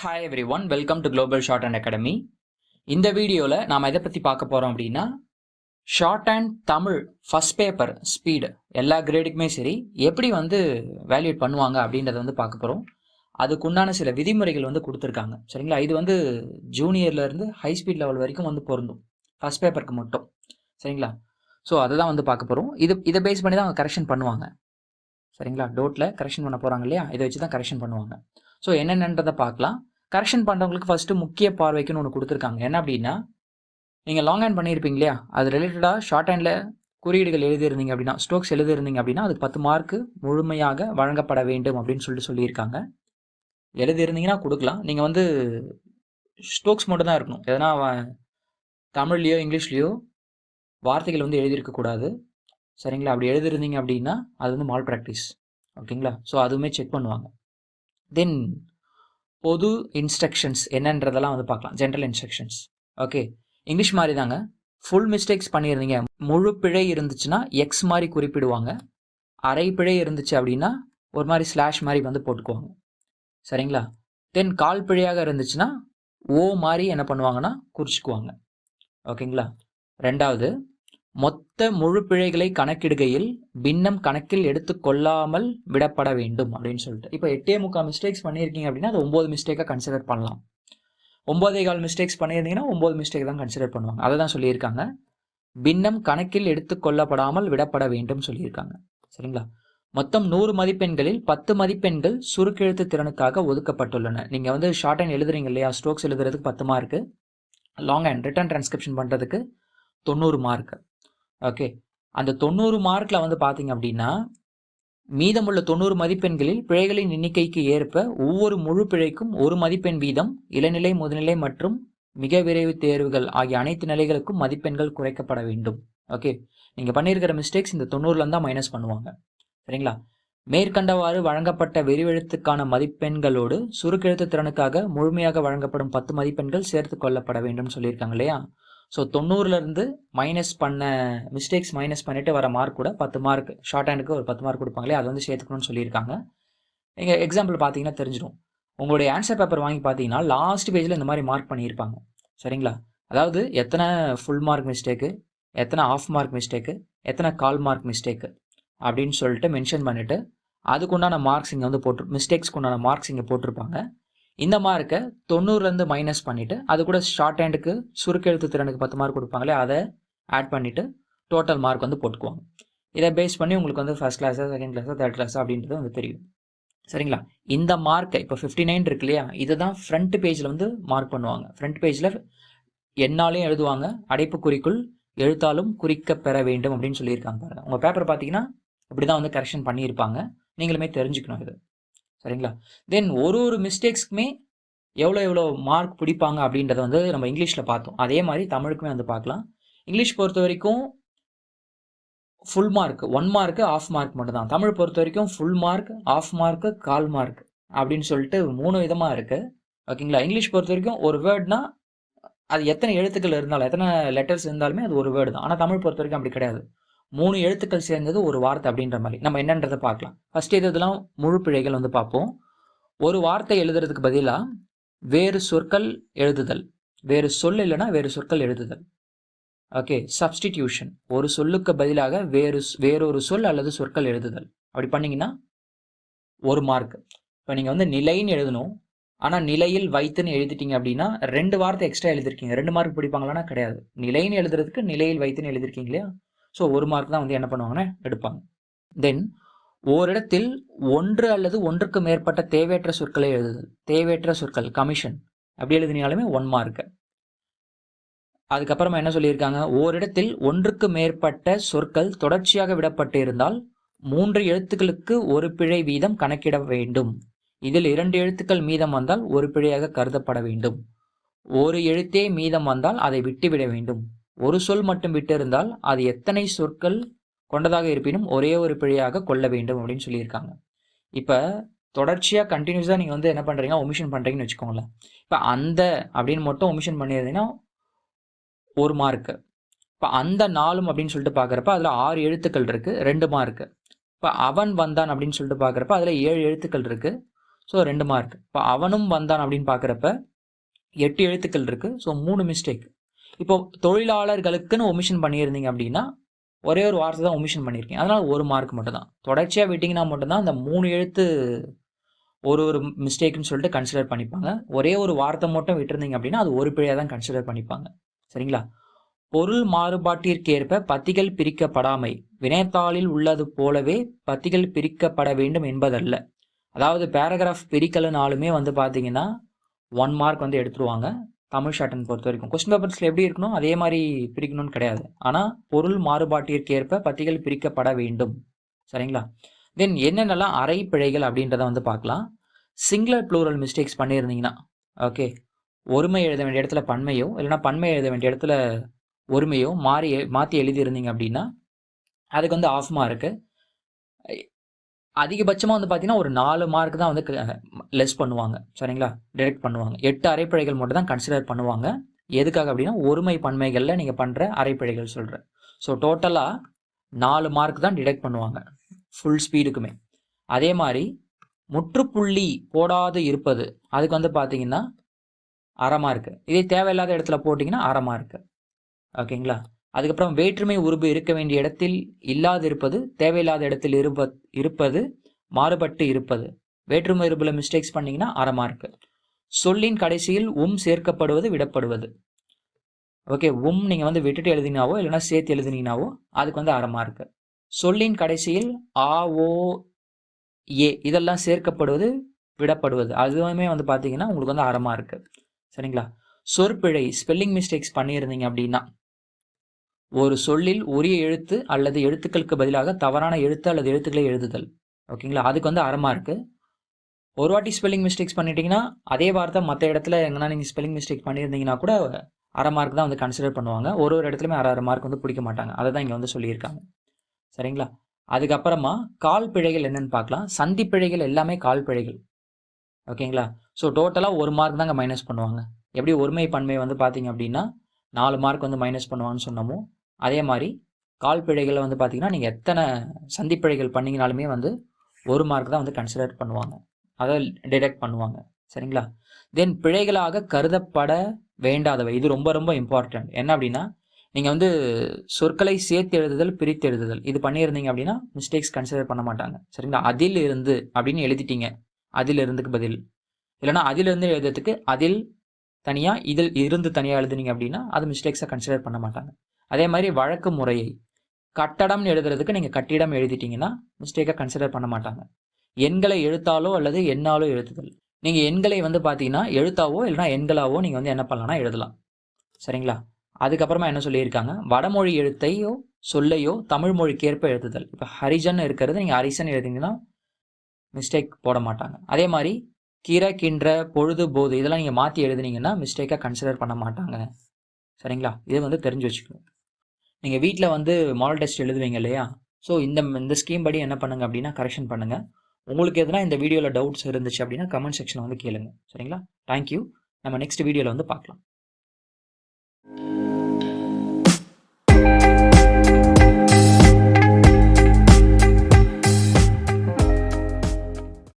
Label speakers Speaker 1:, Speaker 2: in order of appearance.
Speaker 1: Hi every one welcome to global shorthand academy இந்த வீடியோவில் நாம் எதை பற்றி பார்க்க போகிறோம் அப்படின்னா shorthand Tamil first paper speed எல்லா கிரேடுக்குமே சரி எப்படி வந்து வேல்யூட் பண்ணுவாங்க அப்படின்றத வந்து பார்க்க போகிறோம் அதுக்குண்டான சில விதிமுறைகள் வந்து கொடுத்துருக்காங்க. சரிங்களா? இது வந்து ஜூனியர்லேருந்து ஹை ஸ்பீட் லெவல் வரைக்கும் வந்து பொருந்தும். ஃபஸ்ட் பேப்பருக்கு மட்டும். சரிங்களா? ஸோ அதை தான் வந்து பார்க்க போகிறோம் இது இதை பேஸ் பண்ணி தான் அவங்க கரெக்ஷன் பண்ணுவாங்க. சரிங்களா? டோட்டில் கரெக்ஷன் பண்ண போகிறாங்க இல்லையா? இதை வச்சு தான் கரெக்ஷன் பண்ணுவாங்க. ஸோ என்னென்னன்றதை பார்க்கலாம். கரெக்ஷன் பண்ணுறவங்களுக்கு ஃபஸ்ட்டு முக்கிய பார்வைக்குன்னு ஒன்று கொடுத்துருக்காங்க. என்ன அப்படின்னா நீங்கள் லாங் ஹேண்ட் பண்ணியிருப்பீங்க இல்லையா? அது ரிலேட்டடாக ஷார்ட் ஹேண்டில் குறியீடுகள் எழுதியிருந்தீங்க அப்படின்னா ஸ்ட்ரோக்ஸ் எழுதியிருந்தீங்க அப்படின்னா அதுக்கு பத்து மார்க்கு முழுமையாக வழங்கப்பட வேண்டும் அப்படின்னு சொல்லிட்டு சொல்லியிருக்காங்க. எழுதியிருந்தீங்கன்னா கொடுக்கலாம். நீங்கள் வந்து ஸ்ட்ரோக்ஸ் மட்டும் தான் இருக்கணும். எதனா தமிழ்லேயோ தமிழ்லையோ இங்கிலீஷ்லேயோ வார்த்தைகள் வந்து எழுதியிருக்கக்கூடாது சரிங்களா? அப்படி எழுதிருந்தீங்க அப்படின்னா அது வந்து மால் ப்ராக்டிஸ் ஓகேங்களா? ஸோ அதுவுமே செக் பண்ணுவாங்க. தென் பொது இன்ஸ்ட்ரக்ஷன்ஸ் என்னன்றதெல்லாம் வந்து பார்க்கலாம். ஜென்ரல் இன்ஸ்ட்ரக்ஷன்ஸ் ஓகே இங்கிலீஷ் மாதிரி தாங்க ஃபுல் மிஸ்டேக்ஸ் பண்ணியிருந்தீங்க. முழு பிழை இருந்துச்சுன்னா எக்ஸ் மாதிரி குறிப்பிடுவாங்க. அரை பிழை இருந்துச்சு அப்படின்னா ஒரு மாதிரி ஸ்லாஷ் மாதிரி வந்து போட்டுக்குவாங்க. சரிங்களா? தென் கால் பிழையாக இருந்துச்சுன்னா ஓ மாதிரி என்ன பண்ணுவாங்கன்னா குறிச்சிக்குவாங்க. ஓகேங்களா ரெண்டாவது மொத்த முழு பிழைகளை கணக்கிடுகையில் பின்னம் கணக்கில் எடுத்துக்கொள்ளாமல் விடப்பட வேண்டும் அப்படின்னு சொல்லிட்டு. இப்போ எட்டே முக்கால் மிஸ்டேக்ஸ் பண்ணியிருக்கீங்க அப்படின்னா அது ஒம்பது மிஸ்டேக்காக கன்சிடர் பண்ணலாம். ஒம்போதே கால் மிஸ்டேக்ஸ் பண்ணியிருந்தீங்கன்னா ஒம்பது மிஸ்டேக் தான் கன்சிடர் பண்ணுவாங்க. அதை தான் சொல்லியிருக்காங்க. பின்னம் கணக்கில் எடுத்துக்கொள்ளப்படாமல் விடப்பட வேண்டும் சொல்லியிருக்காங்க. சரிங்களா? மொத்தம் நூறு மதிப்பெண்களில் பத்து மதிப்பெண்கள் சுருக்கெழுத்து திறனுக்காக ஒதுக்கப்பட்டுள்ளன. நீங்கள் வந்து ஷார்ட் ஹேண்ட் எழுதுறீங்க இல்லையா? ஸ்ட்ரோக்ஸ் எழுதுறதுக்கு பத்து mark long hand written transcription பண்ணுறதுக்கு தொண்ணூறு மார்க்கு ஓகே அந்த தொண்ணூறு மார்க்கில் வந்து பார்த்தீங்க அப்படின்னா மீதமுள்ள தொண்ணூறு மதிப்பெண்களில் பிழைகளின் எண்ணிக்கைக்கு ஏற்ப ஒவ்வொரு முழு பிழைக்கும் ஒரு மதிப்பெண் வீதம் இளநிலை முதுநிலை மற்றும் மிக விரைவு தேர்வுகள் ஆகிய அனைத்து நிலைகளுக்கும் மதிப்பெண்கள் குறைக்கப்பட வேண்டும். ஓகே நீங்கள் பண்ணியிருக்கிற மிஸ்டேக்ஸ் இந்த தொண்ணூறுல தான் மைனஸ் பண்ணுவாங்க. சரிங்களா? மேற்கண்டவாறு வழங்கப்பட்ட விரிவெழுத்துக்கான மதிப்பெண்களோடு சுருக்கெழுத்து திறனுக்காக முழுமையாக வழங்கப்படும் பத்து மதிப்பெண்கள் சேர்த்து கொள்ளப்பட வேண்டும் சொல்லியிருக்காங்க இல்லையா? ஸோ தொண்ணூறுலேருந்து மைனஸ் பண்ண மிஸ்டேக்ஸ் மைனஸ் பண்ணிவிட்டு வர மார்க் கூட பத்து மார்க் ஷார்ட் ஹேண்டுக்கு ஒரு பத்து மார்க் கொடுப்பாங்களே அதை வந்து சேர்த்துக்கணும்னு சொல்லியிருக்காங்க. நீங்கள் எக்ஸாம்பிள் பார்த்தீங்கன்னா தெரிஞ்சிடும். உங்களுடைய ஆன்சர் பேப்பர் வாங்கி பார்த்தீங்கன்னா லாஸ்ட் பேஜில் இந்த மாதிரி மார்க் பண்ணியிருப்பாங்க. சரிங்களா? அதாவது எத்தனை ஃபுல் மார்க் மிஸ்டேக்கு எத்தனை ஆஃப் மார்க் மிஸ்டேக்கு எத்தனை கால் மார்க் மிஸ்டேக்கு அப்படின்னு சொல்லிட்டு மென்ஷன் பண்ணிவிட்டு அதுக்குண்டான மார்க்ஸ் இங்கே வந்து போட்டு மிஸ்டேக்ஸ்க்கு உண்டான மார்க்ஸ் இங்கே போட்டிருப்பாங்க. இந்த மார்க்கை தொண்ணூறுலேருந்து மைனஸ் பண்ணிவிட்டு அது கூட ஷார்ட் ஹேண்டுக்கு சுருக்கெழுத்து திறனுக்கு பத்து மார்க் கொடுப்பாங்களே அதை ஆட் பண்ணிவிட்டு டோட்டல் மார்க் வந்து போட்டுக்குவாங்க. இதை பேஸ் பண்ணி உங்களுக்கு வந்து ஃபஸ்ட் கிளாஸா செகண்ட் கிளாஸா தேர்ட் கிளாஸா அப்படின்றது வந்து தெரியும். சரிங்களா? இந்த மார்க்கை இப்போ ஃபிஃப்டி நைன் இருக்கு இல்லையா? இதை தான் ஃப்ரண்ட் பேஜில் வந்து மார்க் பண்ணுவாங்க. ஃப்ரண்ட் பேஜில் என்னாலையும் எழுதுவாங்க. அடைப்புக்குறிக்குள் எழுத்தாலும் குறிக்க பெற வேண்டும் அப்படின்னு சொல்லியிருக்காங்க பாருங்கள் உங்கள் பேப்பர் பார்த்தீங்கன்னா இப்படி தான் வந்து கரெக்ஷன் பண்ணியிருப்பாங்க. நீங்களுமே தெரிஞ்சுக்கணும் இது. சரிங்களா? தென் ஒரு ஒரு மிஸ்டேக்ஸ்க்குமே எவ்வளோ எவ்வளோ மார்க் பிடிப்பாங்க அப்படின்றத வந்து நம்ம இங்கிலீஷில் பார்த்தோம். அதே மாதிரி தமிழுக்குமே வந்து பார்க்கலாம். இங்கிலீஷ் பொறுத்த வரைக்கும் full mark one mark half mark மட்டும்தான். தமிழ் பொறுத்த வரைக்கும் ஃபுல் மார்க் ஆஃப் மார்க்கு கால் மார்க் அப்படின்னு சொல்லிட்டு மூணு விதமாக இருக்குது ஓகேங்களா? இங்கிலீஷ் பொறுத்த வரைக்கும் ஒரு வேர்ட்னா அது எத்தனை எழுத்துக்கள் இருந்தாலும் எத்தனை லெட்டர்ஸ் இருந்தாலுமே அது ஒரு வேர்டு தான். ஆனால் தமிழ் பொறுத்த வரைக்கும் அப்படி கிடையாது. மூணு எழுத்துக்கள் சேர்ந்தது ஒரு வார்த்தை அப்படின்ற மாதிரி. நம்ம என்னன்றதை பார்க்கலாம். ஃபர்ஸ்ட் இது இதெல்லாம் முழு பிழைகள் வந்து பார்ப்போம். ஒரு வார்த்தை எழுதுறதுக்கு பதிலாக வேறு சொற்கள் எழுதுதல். வேறு சொல் இல்லைன்னா வேறு சொற்கள் எழுதுதல். ஓகே சப்ஸ்டிடியூஷன் ஒரு சொல்லுக்கு பதிலாக வேறு வேறொரு சொல் அல்லது சொற்கள் எழுதுதல். அப்படி பண்ணீங்கன்னா ஒரு மார்க் இப்போ நீங்கள் வந்து நிலைன்னு எழுதணும். ஆனால் நிலையில் வைத்துன்னு எழுதிட்டீங்க அப்படின்னா ரெண்டு வார்த்தை எக்ஸ்ட்ரா எழுதிருக்கீங்க. ரெண்டு மார்க் பிடிப்பாங்களான்னா கிடையாது. நிலைன்னு எழுதுறதுக்கு நிலையில் வைத்துன்னு எழுதிருக்கீங்க இல்லையா? ஸோ ஒரு மார்க் தான் வந்து என்ன பண்ணுவாங்கன்னா எடுப்பாங்க. தென் ஓரிடத்தில் ஒன்று அல்லது ஒன்றுக்கு மேற்பட்ட தேவையற்ற சொற்களை எழுதுதல். தேவையற்ற சொற்கள் கமிஷன் அப்படி எழுதினாலுமே ஒன் மார்க்கு அதுக்கப்புறமா என்ன சொல்லியிருக்காங்க? ஓரிடத்தில் ஒன்றுக்கு மேற்பட்ட சொற்கள் தொடர்ச்சியாக விடப்பட்டு இருந்தால் மூன்று எழுத்துக்களுக்கு ஒரு பிழை வீதம் கணக்கிட வேண்டும். இதில் இரண்டு எழுத்துக்கள் மீதம் வந்தால் ஒரு பிழையாக கருதப்பட வேண்டும். ஒரு எழுத்தே மீதம் வந்தால் அதை விட்டுவிட வேண்டும். ஒரு சொல் மட்டும் விட்டு இருந்தால் அது எத்தனை சொற்கள் கொண்டதாக இருப்பினும் ஒரே ஒரு பிழையாக கொள்ள வேண்டும் அப்படின்னு சொல்லியிருக்காங்க. இப்போ தொடர்ச்சியாக கண்டினியூஸாக நீங்கள் வந்து என்ன பண்ணுறீங்க ஒமிஷன் பண்ணுறீங்கன்னு வச்சுக்கோங்களேன். இப்போ அந்த அப்படின்னு மட்டும் ஒமிஷன் பண்ணியிருந்தீங்கன்னா ஒரு மார்க்கு இப்போ அந்த நாலும் அப்படின்னு சொல்லிட்டு பார்க்குறப்ப அதில் ஆறு எழுத்துக்கள் இருக்குது ரெண்டு மார்க்கு இப்போ அவன் வந்தான் அப்படின்னு சொல்லிட்டு பார்க்குறப்ப அதில் ஏழு எழுத்துக்கள் இருக்குது ஸோ ரெண்டு மார்க் இப்போ அவனும் வந்தான் அப்படின்னு பார்க்குறப்ப எட்டு எழுத்துக்கள் இருக்குது ஸோ மூணு மிஸ்டேக் இப்போ தொழிலாளர்களுக்குன்னு ஒமிஷன் பண்ணியிருந்தீங்க அப்படின்னா ஒரே ஒரு வார்த்தை தான் ஒமிஷன் பண்ணியிருக்கேன் அதனால் ஒரு மார்க் மட்டும் தான் தொடர்ச்சியாக விட்டிங்கன்னா மட்டும்தான் அந்த மூணு எழுத்து ஒரு ஒரு மிஸ்டேக்னு சொல்லிட்டு கன்சிடர் பண்ணிப்பாங்க. ஒரே ஒரு வார்த்தை மட்டும் விட்டுருந்தீங்க அப்படின்னா அது ஒரு பிழையாக தான் கன்சிடர் பண்ணிப்பாங்க. சரிங்களா? பொருள் மாறுபாட்டிற்கேற்ப பத்திகள் பிரிக்கப்படாமை. வினைத்தாளில் உள்ளது போலவே பத்திகள் பிரிக்கப்பட வேண்டும் என்பதல்ல. அதாவது பேராகிராஃப் பிரிக்கலனாலுமே வந்து பார்த்தீங்கன்னா ஒன் மார்க் வந்து எடுத்துருவாங்க. தமிழ் ஷார்ட்டன் பொறுத்த வரைக்கும். கொஸ்டின் பேப்பர்ஸில் எப்படி இருக்கணும்? அதே மாதிரி பிரிக்கணும்னு கிடையாது. ஆனால் பொருள் மாறுபாட்டிற்கேற்ப பத்திகள் பிரிக்கப்பட வேண்டும். சரிங்களா? தென் என்னென்னலாம் அரை பிழைகள் அப்படின்றத வந்து பார்க்கலாம். சிங்குலர் ப்ளூரல் மிஸ்டேக்ஸ் பண்ணியிருந்தீங்கன்னா ஓகே ஒருமை எழுத வேண்டிய இடத்துல பன்மையோ இல்லைனா பன்மை எழுத வேண்டிய இடத்துல ஒருமையோ மாறி மாற்றி எழுதியிருந்தீங்க அப்படின்னா அதுக்கு வந்து ஆஃப் மார்க்கு அதிகபட்சமாக வந்து பார்த்தீங்கன்னா ஒரு நாலு மார்க் தான் வந்து லெஸ் பண்ணுவாங்க. சரிங்களா? டிடெக்ட் பண்ணுவாங்க. எட்டு அரைப்பிழைகள் மட்டும் தான் கன்சிடர் பண்ணுவாங்க. எதுக்காக அப்படின்னா ஒருமை பன்மைகளில் நீங்கள் பண்ணுற அரைப்பிழைகள் சொல்கிறேன் ஸோ டோட்டலாக நாலு மார்க் தான் டிடெக்ட் பண்ணுவாங்க. ஃபுல் ஸ்பீடுக்குமே அதே மாதிரி முற்றுப்புள்ளி போடாது இருப்பது. அதுக்கு வந்து பார்த்தீங்கன்னா அரை மார்க்கு இதே தேவையில்லாத இடத்துல போட்டிங்கன்னா அரை மார்க்கு ஓகேங்களா? அதுக்கப்புறம் வேற்றுமை உருபு இருக்க வேண்டிய இடத்தில் இல்லாதிருப்பது தேவையில்லாத இடத்தில் இருப்ப இருப்பது மாறுபட்டு இருப்பது. வேற்றுமை உருபில் மிஸ்டேக்ஸ் பண்ணிங்கன்னா அரை மார்க்கு சொல்லின் கடைசியில் உம் சேர்க்கப்படுவது விடப்படுவது. ஓகே உம் நீங்கள் வந்து விட்டுட்டு எழுதினாவோ இல்லைன்னா சேர்த்து எழுதினீங்கனாவோ அதுக்கு வந்து அரை மார்க்கு சொல்லின் கடைசியில் ஆ ஓ ஏ இதெல்லாம் சேர்க்கப்படுவது விடப்படுவது. அதுவுமே வந்து பார்த்தீங்கன்னா உங்களுக்கு வந்து அறமாக இருக்குது சரிங்களா? சொற்பிழை ஸ்பெல்லிங் மிஸ்டேக்ஸ் பண்ணியிருந்தீங்க அப்படின்னா ஒரு சொல்லில் உரிய எழுத்து அல்லது எழுத்துக்களுக்கு பதிலாக தவறான எழுத்து அல்லது எழுத்துக்களை எழுதுதல். ஓகேங்களா? அதுக்கு வந்து அறமாக இருக்குது ஒரு வாட்டி ஸ்பெல்லிங் மிஸ்டேக்ஸ் பண்ணிட்டீங்கன்னா அதே வார்த்தை மற்ற இடத்துல எங்கன்னா நீங்கள் ஸ்பெல்லிங் மிஸ்டேக் பண்ணியிருந்தீங்கன்னா கூட அரை மார்க் தான் வந்து கன்சிடர் பண்ணுவாங்க. ஒரு ஒரு இடத்துலையுமே அரை அரை மார்க் வந்து பிடிக்க மாட்டாங்க. அதை தான் இங்கே வந்து சொல்லியிருக்காங்க. சரிங்களா? அதுக்கப்புறமா கால் பிழைகள் என்னென்னு பார்க்கலாம். சந்தி பிழைகள் எல்லாமே கால் பிழைகள். ஓகேங்களா? ஸோ டோட்டலாக ஒரு மார்க் தாங்க மைனஸ் பண்ணுவாங்க. எப்படி ஒருமை பன்மை வந்து பார்த்தீங்க அப்படின்னா நாலு மார்க் வந்து மைனஸ் பண்ணுவான்னு சொன்னமோ அதே மாதிரி கால் பிழைகளை வந்து பார்த்தீங்கன்னா நீங்கள் எத்தனை சந்திப்பிழைகள் பண்ணிங்கனாலுமே வந்து ஒரு மார்க் தான் வந்து கன்சிடர் பண்ணுவாங்க. அதை டிடெக்ட் பண்ணுவாங்க. சரிங்களா? தென் பிழைகளாக கருதப்பட வேண்டாதவை. இது ரொம்ப ரொம்ப இம்பார்ட்டன்ட் என்ன அப்படின்னா நீங்கள் வந்து சொற்களை சேர்த்து எழுதுதல் பிரித்து எழுதுதல். இது பண்ணியிருந்தீங்க அப்படின்னா மிஸ்டேக்ஸ் கன்சிடர் பண்ண மாட்டாங்க. சரிங்களா? அதில் இருந்து அப்படின்னு எழுதிட்டீங்க. அதில் இருந்துக்கு பதில். இல்லைனா அதிலிருந்து எழுதுறதுக்கு அதில் தனியாக இதில் இருந்து தனியாக எழுதுனீங்க அப்படின்னா அது மிஸ்டேக்ஸை கன்சிடர் பண்ண மாட்டாங்க. அதே மாதிரி வழக்கு முறையை கட்டடம்னு எழுதுறதுக்கு நீங்கள் கட்டிடம் எழுதிட்டீங்கன்னா மிஸ்டேக்கை கன்சிடர் பண்ண மாட்டாங்க. எண்களை எழுத்தாலோ அல்லது எண்ணாலோ எழுத்துதல் நீங்கள் எண்களை வந்து பார்த்தீங்கன்னா எழுத்தாவோ இல்லைனா எண்களாவோ நீங்கள் வந்து என்ன பண்ணலாம்னா எழுதலாம். சரிங்களா? அதுக்கப்புறமா என்ன சொல்லியிருக்காங்க? வடமொழி எழுத்தையோ சொல்லையோ தமிழ் மொழிக்கேற்ப எழுதுதல். இப்போ ஹரிஜன் இருக்கிறது நீங்கள் ஹரிசன் எழுதிங்கன்னா மிஸ்டேக் போட மாட்டாங்க. அதே மாதிரி கீரை பொழுதுபோது பொழுது போது இதெல்லாம் நீங்கள் மாற்றி எழுதுனீங்கன்னா மிஸ்டேக்காக கன்சிடர் பண்ண மாட்டாங்க. சரிங்களா? இது வந்து தெரிஞ்சு வச்சுக்கணும். நீங்கள் வீட்டில் வந்து மாடல் டெஸ்ட் எழுதுவீங்க இல்லையா? ஸோ இந்த இந்த ஸ்கீம் படி என்ன பண்ணுங்க அப்படின்னா கரெக்ஷன் பண்ணுங்கள் உங்களுக்கு எதனா இந்த வீடியோவில் டவுட்ஸ் இருந்துச்சு அப்படின்னா கமெண்ட் செக்ஷனில் வந்து கேளுங்க. சரிங்களா? தேங்க்யூ நம்ம நெக்ஸ்ட் வீடியோவில் வந்து பார்க்கலாம்.